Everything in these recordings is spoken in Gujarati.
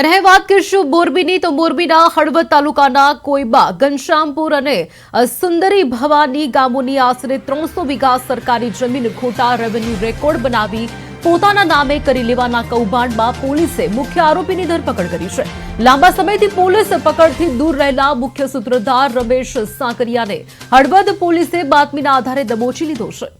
અને વાત કરીશું મોરબીની. તો મોરબીના હળવદ તાલુકાના કોઈબા, ઘનશ્યામપુર અને સુંદરી ભવાની ગામોની આશરે ત્રણસો વીઘા સરકારી જમીન ખોટા રેવન્યુ રેકોર્ડ બનાવી પોતાના નામે કરી લેવાના કૌભાંડમાં પોલીસે મુખ્ય આરોપીની ધરપકડ કરી છે. લાંબા સમયથી પોલીસ પકડથી દૂર રહેલા મુખ્ય સૂત્રધાર રમેશ સાંકરિયાને હળવદ પોલીસે બાતમીના આધારે દબોચી લીધો છે.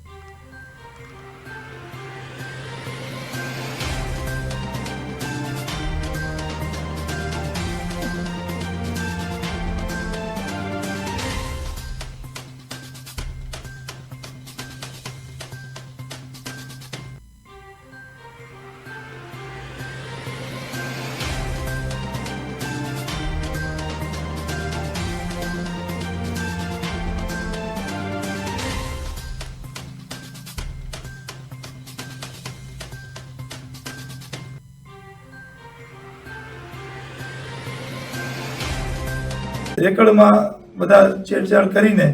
રેકર્ડમાં બધા છેડછાડ કરીને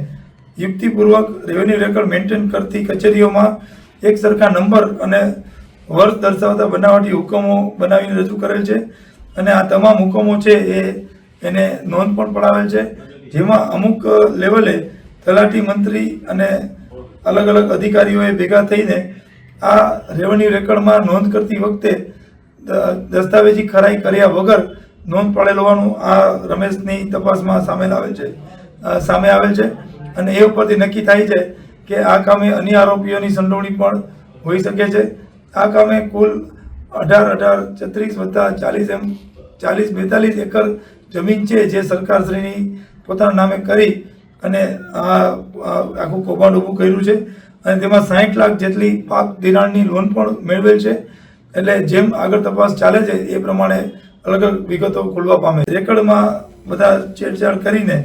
યુક્તિપૂર્વક રેવન્યુ રેકર્ડ મેન્ટેન કરતી કચેરીઓમાં એક સરખા નંબર અને વર્ષ દર્શાવતા બનાવટી હુકમો બનાવીને રજૂ કરેલ છે. અને આ તમામ હુકમો છે એ એને નોંધ પણ પડાવેલ છે. જેમાં અમુક લેવલે તલાટી મંત્રી અને અલગ અલગ અધિકારીઓએ ભેગા થઈને આ રેવન્યુ રેકર્ડમાં નોંધ કરતી વખતે દસ્તાવેજી ખરાઈ કર્યા વગર નોંધ પાડેલ હોવાનું આ રમેશની તપાસમાં સામેલ આવેલ છે સામે આવેલ છે અને એ ઉપરથી નક્કી થાય છે કે આ કામે અન્ય આરોપીઓની સંડોવણી પણ હોઈ શકે છે. આ કામે કુલ અઢાર અઢાર છત્રીસ વત્તા ચાલીસ એમ, ચાલીસ બેતાલીસ એકર જમીન છે જે સરકારશ્રીની પોતાના નામે કરી અને આ આખું કૌભાંડ ઊભું કર્યું છે અને તેમાં સાહીઠ લાખ જેટલી પાક ધિરાણની લોન પણ મેળવેલ છે. એટલે જેમ આગળ તપાસ ચાલે છે એ પ્રમાણે અલગ અલગ વિગતો ખુલવા પામે. રેકર્ડમાં બધા છેડછાડ કરીને